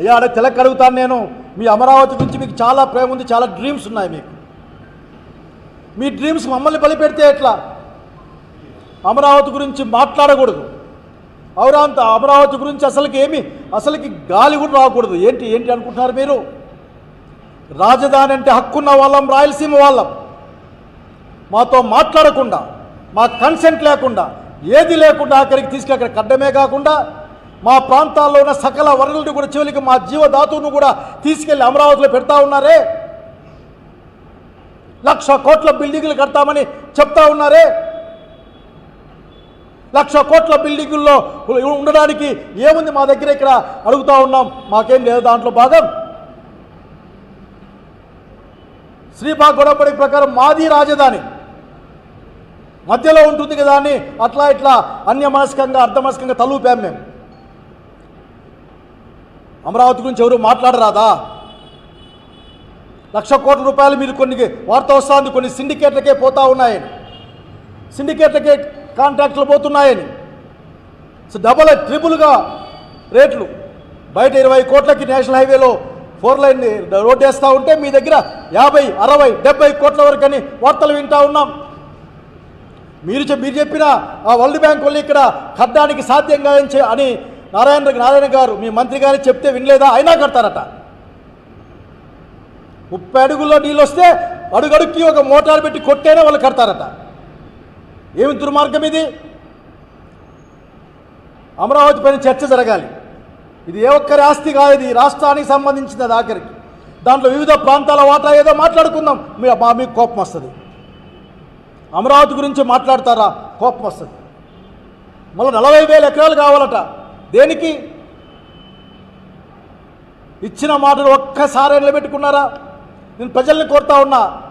అయ్యా అక్కడ తెలక్ అడుగుతాను నేను. మీ అమరావతి గురించి మీకు చాలా ప్రేమ ఉంది చాలా డ్రీమ్స్ ఉన్నాయి మీకు. మీ డ్రీమ్స్ మమ్మల్ని బలిపెడితే ఎట్లా? అమరావతి గురించి మాట్లాడకూడదు. అవరాంత అమరావతి గురించి అసలుకి ఏమి అసలుకి గాలి కూడా రాకూడదు. ఏంటి ఏంటి అనుకుంటున్నారు మీరు? రాజధాని అంటే హక్కున్న వాళ్ళం రాయలసీమ వాళ్ళం. మాతో మాట్లాడకుండా మా కన్సెంట్ లేకుండా ఏది లేకుండా అక్కడికి తీసుకెళ్ళి అక్కడ కడ్డమే కాకుండా మా ప్రాంతాల్లో ఉన్న సకల వనరులను కూడా చివరికి మా జీవధాతువును కూడా తీసుకెళ్ళి అమరావతిలో పెడతా ఉన్నారే? లక్ష కోట్ల బిల్డింగులు కడతామని చెప్తా ఉన్నారే? లక్ష కోట్ల బిల్డింగుల్లో ఉండడానికి ఏముంది మా దగ్గర ఇక్కడ? అడుగుతా ఉన్నాం. మాకేం లేదు దాంట్లో భాగం. శ్రీపా గొడవపడి ప్రకారం మాది రాజధాని. మధ్యలో ఉంటుంది కదా అని అట్లా ఇట్లా అన్యమనస్కంగా అర్ధమనస్కంగా తలూపాం మేము. అమరావతి గురించి ఎవరు మాట్లాడరాదా? లక్ష కోట్ల రూపాయలు మీరు కొన్ని వార్త వస్తుంది కొన్ని సిండికేట్లకే పోతా ఉన్నాయని. సిండికేట్లకే కాంట్రాక్టులు పోతున్నాయని. సో డబల్ ట్రిపుల్గా రేట్లు. బయట ఇరవై కోట్లకి నేషనల్ హైవేలో ఫోర్ లైన్ రోడ్ వేస్తూ ఉంటే మీ దగ్గర యాభై అరవై డెబ్బై కోట్ల వరకు అని వార్తలు వింటూ ఉన్నాం. మీరు మీరు చెప్పిన ఆ వరల్డ్ బ్యాంక్ వాళ్ళు ఇక్కడ కట్టడానికి సాధ్యం కాదని అని నారాయణ నారాయణ గారు మీ మంత్రి గారు చెప్తే వినలేదా? అయినా కడతారట. ముప్పై అడుగుల్లో నీళ్ళు వస్తే అడుగడుక్కి ఒక మోటార్ పెట్టి కొట్టేనే వాళ్ళు కడతారట. ఏమి దుర్మార్గం ఇది? అమరావతి పైన చర్చ జరగాలి. ఇది ఏ ఒక్కరి ఆస్తి కాదు ఇది రాష్ట్రానికి సంబంధించినది ఆఖరికి దాంట్లో వివిధ ప్రాంతాల వాటా ఏదో మాట్లాడుకుందాం. మీ మా మీకు కోపం వస్తుంది. అమరావతి గురించి మాట్లాడతారా? కోపం వస్తుంది. మళ్ళీ నలభై వేల ఎకరాలు కావాలట. దేనికి? ఇచ్చిన మాటలు ఒక్కసారి నిలబెట్టుకున్నారా? నేను ప్రజల్ని కోరుతా ఉన్నా.